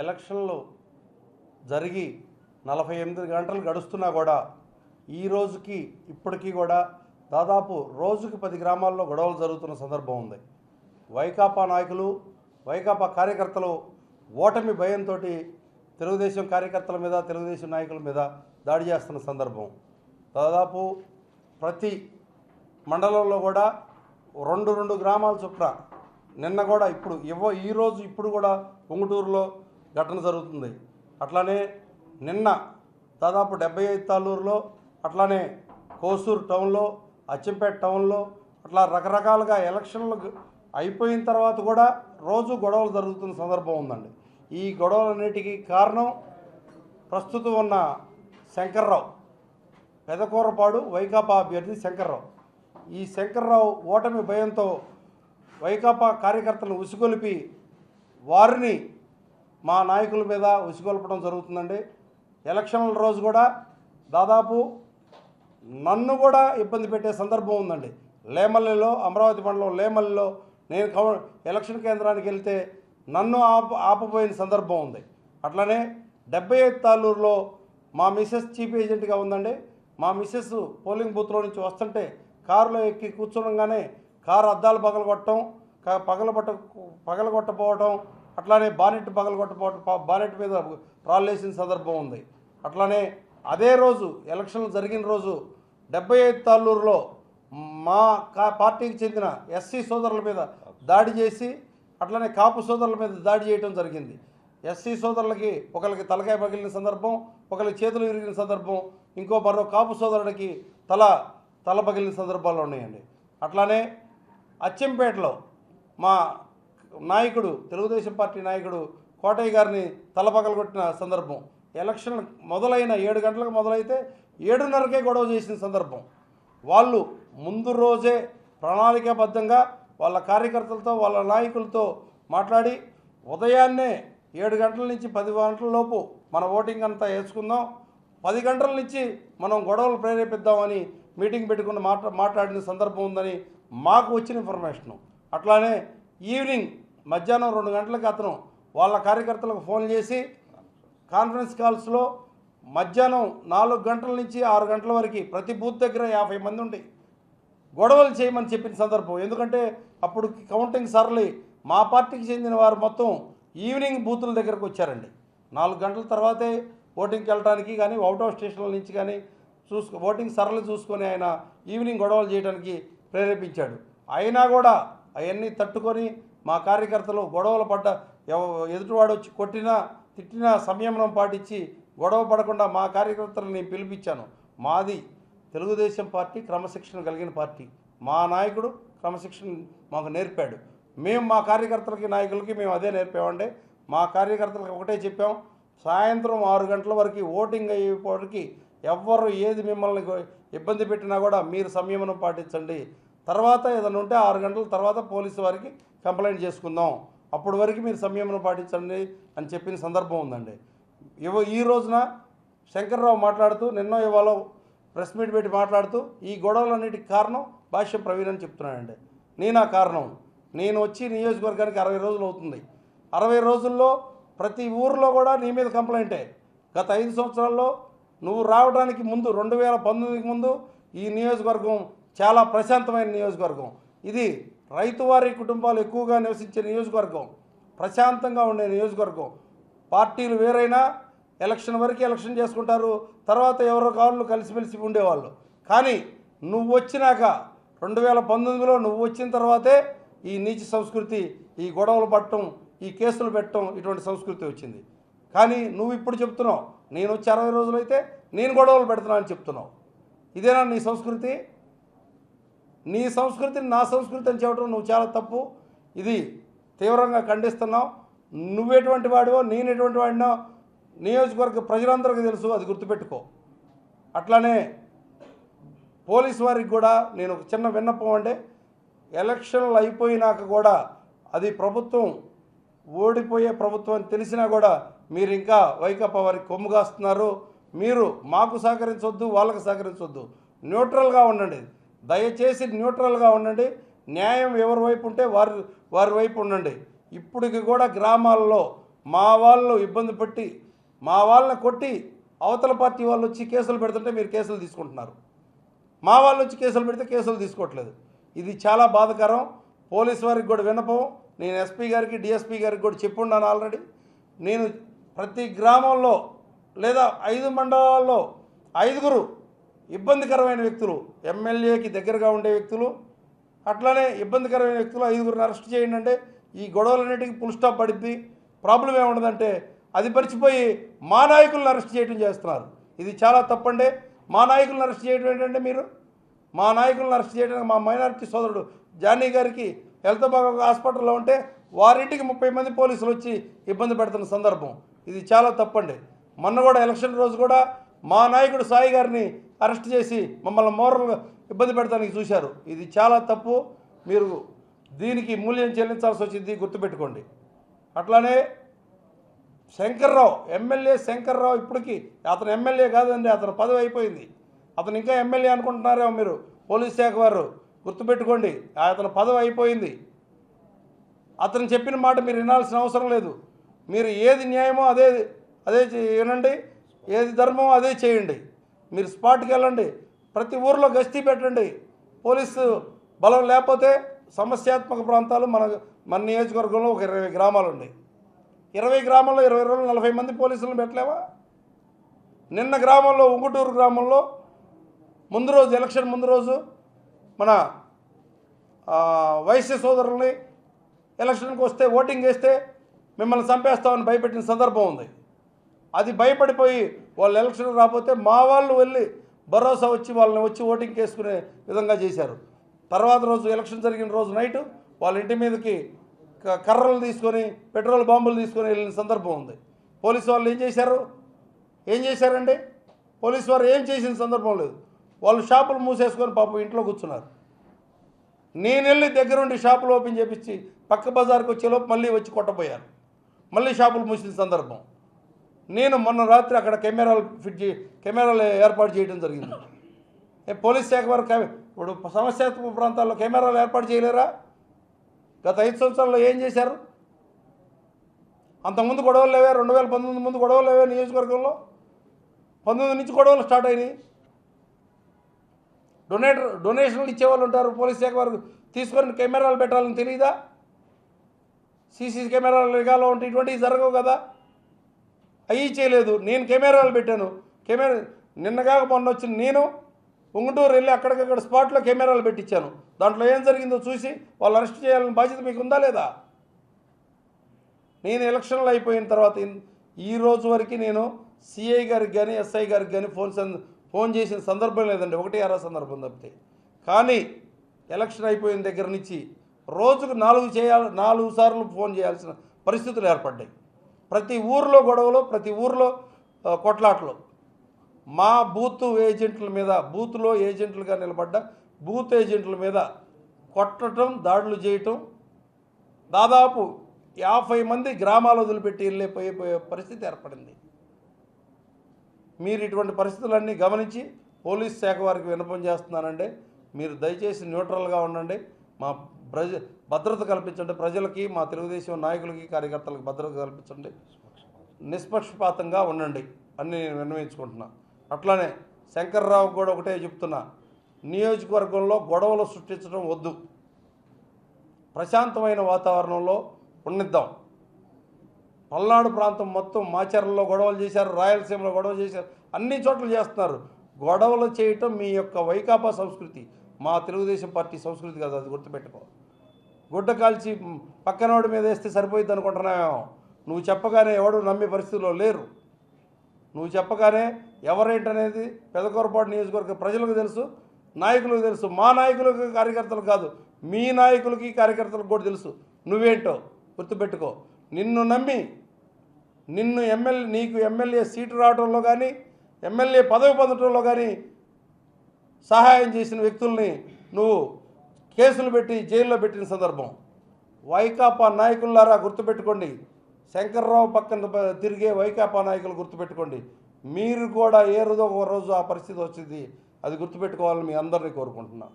ఎలక్షన్లు జరిగి నలభై ఎనిమిది గంటలు గడుస్తున్నా కూడా ఈ రోజుకి ఇప్పటికీ కూడా దాదాపు రోజుకి పది గ్రామాల్లో గొడవలు జరుగుతున్న సందర్భం ఉంది. వైకాపా నాయకులు వైకాపా కార్యకర్తలు ఓటమి భయంతో తెలుగుదేశం కార్యకర్తల మీద తెలుగుదేశం నాయకుల మీద దాడి చేస్తున్న సందర్భం. దాదాపు ప్రతి మండలంలో కూడా రెండు రెండు గ్రామాల చొప్పున నిన్న కూడా ఇప్పుడు ఇవ్వ ఈరోజు ఇప్పుడు కూడా ఉంగుటూరులో ఘటన జరుగుతుంది. అట్లానే నిన్న దాదాపు డెబ్బై ఐదు తాలూరులో అట్లానే కోసూరు టౌన్లో అచ్చంపేట టౌన్లో అట్లా రకరకాలుగా ఎలక్షన్లు అయిపోయిన తర్వాత కూడా రోజు గొడవలు జరుగుతున్న సందర్భం ఉందండి. ఈ గొడవలన్నిటికీ కారణం ప్రస్తుతం ఉన్న శంకర్రావు పెదకూరపాడు వైకాపా అభ్యర్థి శంకర్రావు. ఈ శంకర్రావు ఓటమి భయంతో వైకాపా కార్యకర్తలను ఉసుగొలిపి వారిని మా నాయకుల మీద ఉసిగొల్పడం జరుగుతుందండి. ఎలక్షన్ల రోజు కూడా దాదాపు నన్ను కూడా ఇబ్బంది పెట్టే సందర్భం ఉందండి. లేమల్లిలో అమరావతి మండలం లేమల్లిలో నేను కౌ ఎలక్షన్ కేంద్రానికి వెళ్తే నన్ను ఆప ఆపబోయిన సందర్భం ఉంది. అట్లనే డెబ్బై ఐదు తాలూరులో మా మిస్సెస్ చీఫ్ ఏజెంట్గా ఉందండి. మా మిస్సెస్ పోలింగ్ బూత్లో నుంచి వస్తుంటే కారులో ఎక్కి కూర్చోడంగానే కారు అద్దాలు పగలగొట్టడం క- పగలగొట్ట పగలగొట్టపోవటం అట్లానే బానెట్ పగలగొట్టపోవటం బానెట్ మీద రాళ్ళేసిన సందర్భం ఉంది. అట్లానే అదే రోజు ఎలక్షన్లు జరిగిన రోజు డెబ్బై ఐదు తాళ్ళూరులో మా కా పార్టీకి చెందిన ఎస్సీ సోదరుల మీద దాడి చేసి అట్లనే కాపు సోదరుల మీద దాడి చేయడం జరిగింది. ఎస్సీ సోదరులకి ఒకరికి తలకాయ పగిలిన సందర్భం ఒకరికి చేతులు విరిగిన సందర్భం ఇంకో మరో కాపు సోదరుడికి తల తల పగిలిన సందర్భాలు ఉన్నాయండి. అట్లానే అచ్చంపేటలో మా నాయకుడు తెలుగుదేశం పార్టీ నాయకుడు కోటయ్య గారిని తలపగలగొట్టిన సందర్భం. ఎలక్షన్ మొదలైన ఏడు గంటలకు మొదలైతే ఏడున్నరకే గొడవ చేసిన సందర్భం. వాళ్ళు ముందు రోజే ప్రణాళికాబద్ధంగా వాళ్ళ కార్యకర్తలతో వాళ్ళ నాయకులతో మాట్లాడి ఉదయాన్నే ఏడు గంటల నుంచి పది గంటల లోపు మన ఓటింగ్ అంతా వేసుకుందాం. పది గంటల నుంచి మనం గొడవలు ప్రేరేపిద్దామని మీటింగ్ పెట్టుకుని మాట్లాడిన సందర్భం ఉందని మాకు వచ్చిన ఇన్ఫర్మేషను. అట్లానే ఈవినింగ్ మధ్యాహ్నం రెండు గంటలకు అతను వాళ్ళ కార్యకర్తలకు ఫోన్ చేసి కాన్ఫరెన్స్ కాల్స్లో మధ్యాహ్నం నాలుగు గంటల నుంచి ఆరు గంటల వరకు ప్రతి బూత్ దగ్గర యాభై మంది ఉండి. గొడవలు చేయమని చెప్పిన సందర్భం. ఎందుకంటే అప్పుడు కౌంటింగ్ సరళి మా పార్టీకి చెందిన వారు మొత్తం ఈవినింగ్ బూతుల దగ్గరకు వచ్చారండి. నాలుగు గంటల తర్వాతే ఓటింగ్కి వెళ్ళడానికి కానీ అవుట్ ఆఫ్ స్టేషన్ల నుంచి కానీ చూసుకో ఓటింగ్ సరళి చూసుకొని ఆయన ఈవినింగ్ గొడవలు చేయడానికి ప్రేరేపించాడు. అయినా కూడా అవన్నీ తట్టుకొని మా కార్యకర్తలు గొడవలు పడ్డ ఎవ- ఎదుటివాడు వచ్చి కొట్టినా తిట్టినా సంయమనం పాటించి గొడవ పడకుండా మా కార్యకర్తలను నేను పిలిపించాను. మాది తెలుగుదేశం పార్టీ క్రమశిక్షణ కలిగిన పార్టీ. మా నాయకుడు క్రమశిక్షణ మాకు నేర్పాడు. మేము మా కార్యకర్తలకి నాయకులకి మేము అదే నేర్పామండి. మా కార్యకర్తలకు ఒకటే చెప్పాం. సాయంత్రం ఆరు గంటల వరకు ఓటింగ్ అయ్యేప్పటికి ఎవ్వరు ఏది మిమ్మల్ని ఇబ్బంది పెట్టినా కూడా మీరు సంయమనం పాటించండి. తర్వాత ఏదైనా ఉంటే ఆరు గంటల తర్వాత పోలీసు వారికి కంప్లైంట్ చేసుకుందాం. అప్పటి వరకు మీరు సంయమనం పాటించండి అని చెప్పిన సందర్భం ఉందండి. ఇవ ఈ రోజున శంకర్రావు మాట్లాడుతూ నిన్నో ఇవాళ ప్రెస్ మీట్ పెట్టి మాట్లాడుతూ ఈ గొడవలన్నిటికి కారణం భాష్యం ప్రవీణ్ అని చెప్తున్నానండి నేనా కారణం? నేను వచ్చి నియోజకవర్గానికి అరవై రోజులు అవుతుంది. అరవై రోజుల్లో ప్రతి ఊర్లో కూడా నీ మీద కంప్లైంటే. గత ఐదు సంవత్సరాల్లో నువ్వు రావడానికి ముందు రెండు వేల పంతొమ్మిదికి ముందు ఈ నియోజకవర్గం చాలా ప్రశాంతమైన నియోజకవర్గం. ఇది రైతువారి కుటుంబాలు ఎక్కువగా నివసించే నియోజకవర్గం. ప్రశాంతంగా ఉండే నియోజకవర్గం. పార్టీలు వేరైనా ఎలక్షన్ వరకు ఎలక్షన్ చేసుకుంటారు. తర్వాత ఎవరో కాళ్ళు కలిసిమెలిసి ఉండేవాళ్ళు. కానీ నువ్వు వచ్చినాక రెండు వేల పంతొమ్మిదిలో నువ్వు వచ్చిన తర్వాతే ఈ నీచ సంస్కృతి ఈ గొడవలు పట్టడం ఈ కేసులు పెట్టడం ఇటువంటి సంస్కృతి వచ్చింది. కానీ నువ్వు ఇప్పుడు చెప్తున్నావు. నేను వచ్చి అరవై రోజులైతే నేను గొడవలు పెడుతున్నా అని చెప్తున్నావు. ఇదేనా నీ సంస్కృతి? నీ సంస్కృతిని నా సంస్కృతి అని చెప్పడం నువ్వు చాలా తప్పు. ఇది తీవ్రంగా ఖండిస్తున్నావు. నువ్వెటువంటి వాడివో నేను ఎటువంటి వాడినో నియోజకవర్గ ప్రజలందరికీ తెలుసు అది గుర్తుపెట్టుకో. అట్లానే పోలీస్ వారికి కూడా నేను ఒక చిన్న విన్నపం అంటే ఎలక్షన్లు అయిపోయినాక కూడా అది ప్రభుత్వం ఓడిపోయే ప్రభుత్వం అని తెలిసినా కూడా మీరు ఇంకా వైకాపా వారికి కొమ్ము కాస్తున్నారు. మీరు మాకు సహకరించొద్దు వాళ్ళకి సహకరించొద్దు. న్యూట్రల్గా ఉండండి. దయచేసి న్యూట్రల్గా ఉండండి. న్యాయం ఎవరి వైపు ఉంటే వారి వారి వైపు ఉండండి. ఇప్పటికి కూడా గ్రామాల్లో మా వాళ్ళు ఇబ్బంది పెట్టి మా వాళ్ళని కొట్టి అవతల పార్టీ వాళ్ళు వచ్చి కేసులు పెడుతుంటే మీరు కేసులు తీసుకుంటున్నారు. మా వాళ్ళు వచ్చి కేసులు పెడితే కేసులు తీసుకోవట్లేదు. ఇది చాలా బాధకరం. పోలీస్ వారికి కూడా వినపం నేను ఎస్పీ గారికి డిఎస్పీ గారికి కూడా చెప్పున్నాను ఆల్రెడీ. నేను ప్రతి గ్రామంలో లేదా ఐదు మండలాల్లో ఐదుగురు ఇబ్బందికరమైన వ్యక్తులు ఎమ్మెల్యేకి దగ్గరగా ఉండే వ్యక్తులు అట్లానే ఇబ్బందికరమైన వ్యక్తులు ఐదుగురిని అరెస్ట్ చేయండి అంటే ఈ గొడవలన్నిటికీ ఫుల్ స్టాప్ పడిద్ది ప్రాబ్లం ఏముండదంటే అది పరిచిపోయి మా నాయకులను అరెస్ట్ చేయడం చేస్తున్నారు. ఇది చాలా తప్పండి. మా నాయకులను అరెస్ట్ చేయడం ఏంటంటే మీరు? మా నాయకులను అరెస్ట్ చేయడానికి మా మైనారిటీ సోదరుడు జానీ గారికి హెల్త్ బాగా హాస్పిటల్లో ఉంటే వారింటికి ముప్పై మంది పోలీసులు వచ్చి ఇబ్బంది పెడుతున్న సందర్భం. ఇది చాలా తప్పండి. మొన్న కూడా ఎలక్షన్ రోజు కూడా మా నాయకుడు సాయి గారిని అరెస్ట్ చేసి మమ్మల్ని మోరల్ ఇబ్బంది పెడతానికి చూశారు. ఇది చాలా తప్పు. మీరు దీనికి మూల్యం చెల్లించాల్సి వచ్చింది గుర్తుపెట్టుకోండి. అట్లానే శంకర్రావు ఎమ్మెల్యే శంకర్రావు ఇప్పటికీ అతను ఎమ్మెల్యే కాదండి అతను పదవి అయిపోయింది. అతను ఇంకా ఎమ్మెల్యే అనుకుంటున్నారేమో మీరు పోలీస్ శాఖ వారు గుర్తుపెట్టుకోండి. అతను పదవి అయిపోయింది. అతను చెప్పిన మాట మీరు వినాల్సిన అవసరం లేదు. మీరు ఏది న్యాయమో అదే అదే వినండి ఏది ధర్మమో అదే చేయండి. మీరు స్పాట్కి వెళ్ళండి. ప్రతి ఊర్లో గస్తీ పెట్టండి. పోలీసు బలం లేకపోతే సమస్యాత్మక ప్రాంతాలు మన మన నియోజకవర్గంలో ఒక ఇరవై గ్రామాలు ఉన్నాయి. ఇరవై గ్రామాల్లో ఇరవై రోజులు నలభై మంది పోలీసులను పెట్టలేవా? నిన్న గ్రామంలో ఉంగుటూరు గ్రామంలో ముందు రోజు ఎలక్షన్ ముందు రోజు మన వైశ్య సోదరుల్ని ఎలక్షన్కి వస్తే ఓటింగ్ వేస్తే మిమ్మల్ని చంపేస్తామని భయపెట్టిన సందర్భం ఉంది. అది భయపడిపోయి వాళ్ళు ఎలక్షన్ రాకపోతే మా వాళ్ళు వెళ్ళి భరోసా వచ్చి వాళ్ళని వచ్చి ఓటింగ్ వేసుకునే విధంగా చేశారు. తర్వాత రోజు ఎలక్షన్ జరిగిన రోజు నైట్ వాళ్ళ ఇంటి మీదకి క- కర్రలు తీసుకొని పెట్రోల్ బాంబులు తీసుకొని వెళ్ళిన సందర్భం ఉంది. పోలీసు వాళ్ళు ఏం చేశారు? ఏం చేశారండి? పోలీసు వారు ఏం చేసిన సందర్భం లేదు. వాళ్ళు షాపులు మూసేసుకొని పాపం ఇంట్లో కూర్చున్నారు. నేను వెళ్ళి దగ్గరుండి షాపులు ఓపెన్ చేపించి పక్క బజార్కి వచ్చేలోపు మళ్ళీ వచ్చి కొట్టబోయారు. మళ్ళీ షాపులు మూసిన సందర్భం. నేను మొన్న రాత్రి అక్కడ కెమెరాలు ఫిట్ చే కెమెరాలు ఏర్పాటు చేయడం జరిగింది. పోలీస్ శాఖ వారు ఇప్పుడు సమస్యాత్మక ప్రాంతాల్లో కెమెరాలు ఏర్పాటు చేయలేరా? గత ఐదు సంవత్సరాల్లో ఏం చేశారు? అంతకుముందు గొడవలు లేవే రెండు వేల పంతొమ్మిది ముందు గొడవలు లేవే నియోజకవర్గంలో? పంతొమ్మిది నుంచి గొడవలు స్టార్ట్ అయినాయి. డొనేటర్ డొనేషన్లు ఇచ్చేవాళ్ళు ఉంటారు పోలీస్ శాఖ వారు. తీసుకొని కెమెరాలు పెట్టాలని తెలియదా సీసీ కెమెరాలు రిగాలో ఉంటే ఇటువంటివి జరగవు కదా? అవి చేయలేదు. నేను కెమెరాలు పెట్టాను. కెమెరా నిన్నగాక మొన్న వచ్చిన నేను ఉంగుటూరు వెళ్ళి అక్కడికక్కడ స్పాట్లో కెమెరాలు పెట్టించాను. దాంట్లో ఏం జరిగిందో చూసి వాళ్ళు అరెస్ట్ చేయాలని బాధ్యత మీకు ఉందా లేదా? నేను ఎలక్షన్లు అయిపోయిన తర్వాత ఈ రోజు వరకు నేను సిఐ గారికి కానీ ఎస్ఐ గారికి కానీ ఫోన్ ఫోన్ చేసిన సందర్భం లేదండి. ఒకటి అరా సందర్భం తప్పితే. కానీ ఎలక్షన్ అయిపోయిన దగ్గర నుంచి రోజుకు నాలుగు చేయాలి నాలుగు సార్లు ఫోన్ చేయాల్సిన పరిస్థితులు ఏర్పడ్డాయి. ప్రతి ఊర్లో గొడవలు ప్రతి ఊర్లో ఆ, కొట్లాట్లు. మా బూత్ ఏజెంట్ల మీద బూత్లో ఏజెంట్లుగా నిలబడ్డ బూత్ ఏజెంట్ల మీద కొట్టడం దాడులు చేయటం దాదాపు యాభై మంది గ్రామాలు వదిలిపెట్టి వెళ్ళిపోయే పరిస్థితి ఏర్పడింది. మీరు ఇటువంటి పరిస్థితులన్నీ గమనించి పోలీస్ శాఖ వారికి విన్నపం చేస్తున్నానండి. మీరు దయచేసి న్యూట్రల్గా ఉండండి. మా ప్రజ భద్రత కల్పించండి. ప్రజలకి మా తెలుగుదేశం నాయకులకి కార్యకర్తలకు భద్రత కల్పించండి. నిష్పక్షపాతంగా ఉండండి. అని నేను విన్నవించుకుంటున్నా. అట్లానే శంకర్రావు కూడా ఒకటే చెప్తున్నా. నియోజకవర్గంలో గొడవలు సృష్టించడం వద్దు. ప్రశాంతమైన వాతావరణంలో ఉండిద్దాం. పల్నాడు ప్రాంతం మొత్తం మాచర్లలో గొడవలు చేశారు. రాయలసీమలో గొడవలు చేశారు. అన్ని చోట్ల చేస్తున్నారు. గొడవలు చేయటం మీ యొక్క వైకాపా సంస్కృతి. మా తెలుగుదేశం పార్టీ సంస్కృతి కాదు అది గుర్తుపెట్టుకోవాలి గుడ్డ కాల్చి పక్కనోడి మీద వేస్తే సరిపోయింది అనుకుంటున్నామేమో నువ్వు చెప్పగానే ఎవడు నమ్మే పరిస్థితిలో లేరు. నువ్వు చెప్పగానే ఎవరేంటనేది పెదకూరపాటు నియోజకవర్గ ప్రజలకు తెలుసు నాయకులకు తెలుసు మా నాయకులకు కార్యకర్తలకు కాదు మీ నాయకులకి కార్యకర్తలకు కూడా తెలుసు. నువ్వేంటో గుర్తుపెట్టుకో. నిన్ను నమ్మి నిన్ను ఎమ్మెల్యే నీకు ఎమ్మెల్యే సీటు రావడంలో కానీ ఎమ్మెల్యే పదవి పొందడంలో కానీ సహాయం చేసిన వ్యక్తుల్ని నువ్వు కేసులు పెట్టి జైల్లో పెట్టిన సందర్భం. వైకాపా నాయకులారా గుర్తుపెట్టుకోండి. శంకర్రావు పక్కన తిరిగే వైకాపా నాయకులు గుర్తుపెట్టుకోండి. మీరు కూడా ఏ రోజు ఒక రోజు ఆ పరిస్థితి వచ్చింది అది గుర్తుపెట్టుకోవాలని మీ అందరినీ కోరుకుంటున్నాను